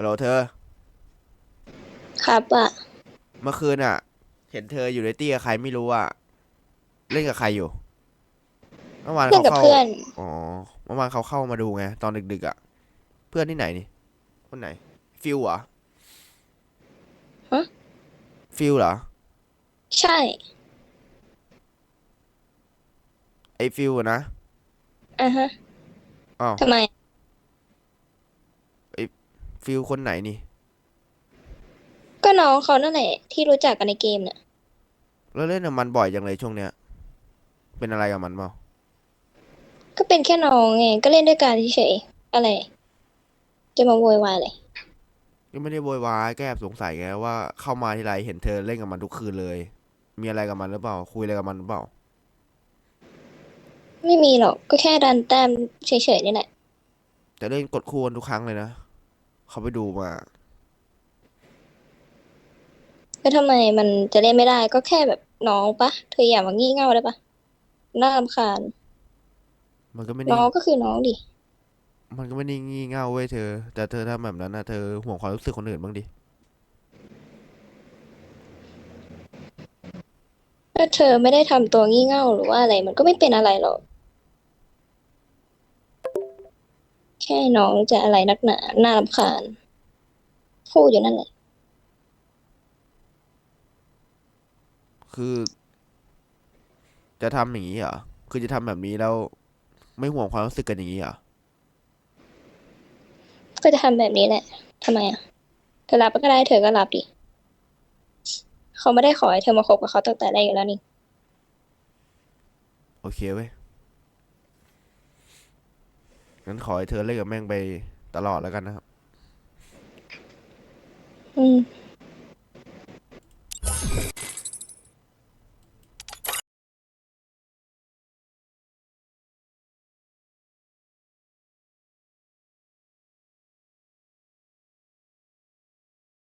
ฮัลโหลเธอ ครับอะเมื่อคืนอะ เห็นเธออยู่ในตี้กับใครไม่รู้อะ เล่นกับใครอยู่ เมื่อวานเพื่อนเขากับเข้า เพื่อน อ๋อ เมื่อวานเขาเข้ามาดูไง ตอนดึกๆอะ เพื่อนที่ไหนนี่ คนไหน ฟิลเหรอฮะ ฟิลเหรอ ใช่ ไอฟิลอะนะ อะฮะอ้าว ทำไม ฟิลคนไหนนี่ ก็น้องเขานั่นแหละที่รู้จักกันในเกมเนี่ยแล้วเล่นกับมันบ่อยจังเลยช่วงเนี้ย เป็นอะไรกับมันเปล่าก็เป็นแค่น้องไงก็เล่นด้วยกันเฉยๆอะไร จะมาโวยวายเลยก็ไม่ได้โวยวายก็แอบสงสัยไงว่าเข้ามาทีไรเห็นเธอเล่นกับมันทุกคืนเลย มีอะไรกับมันหรือเปล่า คุยอะไรกับมันหรือเปล่า ไม่มีหรอกก็แค่ดันแต้มเฉยๆนี่แหละ แต่เล่นกดคู่กันทุกครั้งเลยนะ เขาไปดูมา แล้วทำไมมันจะเล่นไม่ได้ก็แค่แบบน้องปะเธออย่ามางี่เง่าได้ปะน่ารำคาญมันก็ไม่ได้น้องก็คือน้องดิมันก็ไม่ได้งี่เง่าเว้ยเธอ แต่เธอทำแบบนั้นนะเธอห่วงความรู้สึกคนอื่นบ้างดิ ถ้าเธอไม่ได้ทำตัวงี่เง่าหรือว่าอะไร มันก็ไม่เป็นอะไรหรอก แค่น้องจะอะไรนักหนา น่ารำคาญพูดอยู่นั่นแหละ คือ จะทำอย่างนี้เหรอ คือจะทำแบบนี้แล้วไม่ห่วงความรู้สึกกันอย่างนี้เหรอ ก็จะทำแบบนี้แหละทำไมอะเธอรับก็ได้เธอก็รับดิเขาไม่ได้ขอให้เธอมาคบกับเขาตั้งแต่แรกอยู่แล้วนี่ โอเคเว้ย งั้นขอให้เธอเล่นกับแม่งไปตลอดแล้วกันนะครับ อืม